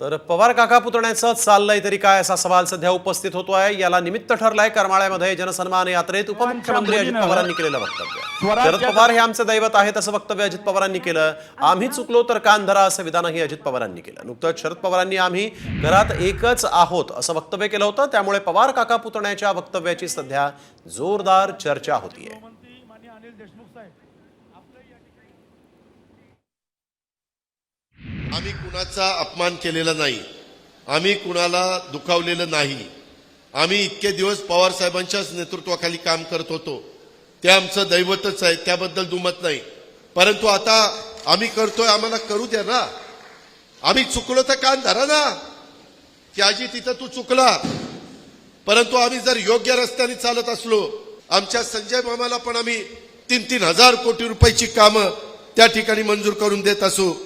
तर पवार काका पुतण्याचं चाललंय तरी काय असा सवाल सध्या उपस्थित होतोय? याला निमित्त ठरलाय करमाळ्यामध्ये जनसन्मान यात्रेत उपमुख्यमंत्री अजित पवारांनी केलेलं वक्तव्य. शरद पवार हे आमचे दैवत आहेत असं वक्तव्य अजित पवारांनी केलं. आम्ही चुकलो तर कान धरा असं विधानही अजित पवारांनी केलं. नुकतंच शरद पवारांनी आम्ही घरात एकच आहोत असं वक्तव्य केलं होतं. त्यामुळे पवार काका पुतण्याच्या वक्तव्याची सध्या जोरदार चर्चा होतीये. आम्ही कुणाचा अपमान केलेला नाही. आम्ही कुणाला दुखावलेलं नाही. आम्ही इतके दिवस पवार साहेबांच्याच नेतृत्वाखाली काम करत होतो. ते आमचं दैवतच आहे त्याबद्दल दुमत नाही. परंतु आता आम्ही करतोय आम्हाला करू द्या ना. आम्ही चुकलो तर कान धरा ना. की आजी तिथं तू चुकला. परंतु आम्ही जर योग्य रस्त्याने चालत असलो आमच्या संजय मामाला पण आम्ही तीन तीन हजार कोटी रुपयाची कामं त्या ठिकाणी मंजूर करून देत असू.